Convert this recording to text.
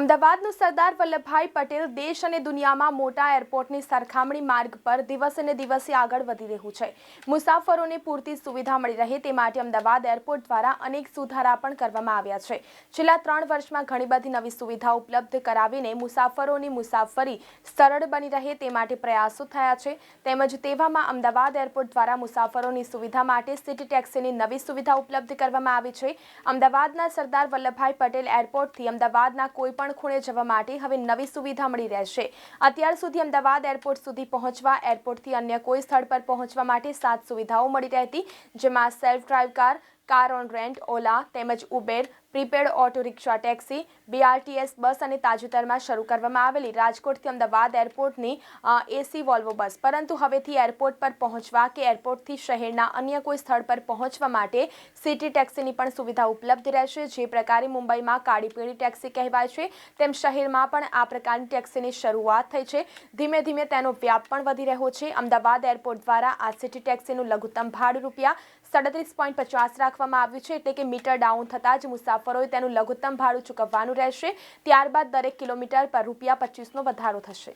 અમદાવાદનું સરદાર વલ્લભભાઈ પટેલ દેશ અને દુનિયામાં મોટા એરપોર્ટની સરખામણી માર્ગ પર દિવસે ને દિવસે આગળ વધી રહ્યું છે. મુસાફરોને પૂરતી સુવિધા મળી રહે તે માટે અમદાવાદ એરપોર્ટ દ્વારા અનેક સુધારા પણ કરવામાં આવ્યા છે. છેલ્લા ત્રણ વર્ષમાં ઘણી બધી નવી સુવિધા ઉપલબ્ધ કરાવીને મુસાફરોની મુસાફરી સરળ બની રહે તે માટે પ્રયાસો થયા છે. તેમજ તેવામાં અમદાવાદ એરપોર્ટ દ્વારા મુસાફરોની સુવિધા માટે સિટી ટેક્સીની નવી સુવિધા ઉપલબ્ધ કરવામાં આવી છે. અમદાવાદના સરદાર વલ્લભભાઈ પટેલ એરપોર્ટથી અમદાવાદના કોઈ પણ ખૂણે જવા માટે હવે નવી સુવિધા મળી રહેશે અત્યાર સુધી અમદાવાદ એરપોર્ટ સુધી પહોંચવા, એરપોર્ટથી અન્ય કોઈ સ્થળ પર પહોંચવા માટે સાત સુવિધાઓ મળી રહેતી, જેમાં self drive car car on rent, Ola તેમજ Uber, prepaid auto rickshaw taxi, BRTS bus અને તાજેતરમાં શરૂ કરવામાં આવેલી રાજકોટથી અમદાવાદ એરપોર્ટની એસી વોલ્વો બસ. પરંતુ હવેથી એરપોર્ટ પર પહોંચવા કે એરપોર્ટથી શહેરના અન્ય કોઈ સ્થળ પર પહોંચવા માટે સિટી ટેક્સીની પણ સુવિધા ઉપલબ્ધ રહેશે. જે પ્રકારે મુંબઈમાં કાળીપીળી ટેક્સી કહેવાય છે, તેમ શહેરમાં પણ આ પ્રકારની ટેક્સીની શરૂઆત થઈ છે. ધીમે ધીમે તેનો વ્યાપ પણ વધી રહ્યો છે. અમદાવાદ એરપોર્ટ દ્વારા આ સિટી ટેક્સીનું લઘુત્તમ ભાડ રૂપિયા સાડત્રીસ પોઈન્ટ પચાસ રાખવામાં આવ્યું છે એટલે કે મીટર ડાઉન થતાં જ મુસાફરોએ તેનું લઘુત્તમ ભાડું ચૂકવવાનું રહેશે. ત્યારબાદ દરેક કિલોમીટર પર રૂપિયા પચીસનો વધારો થશે.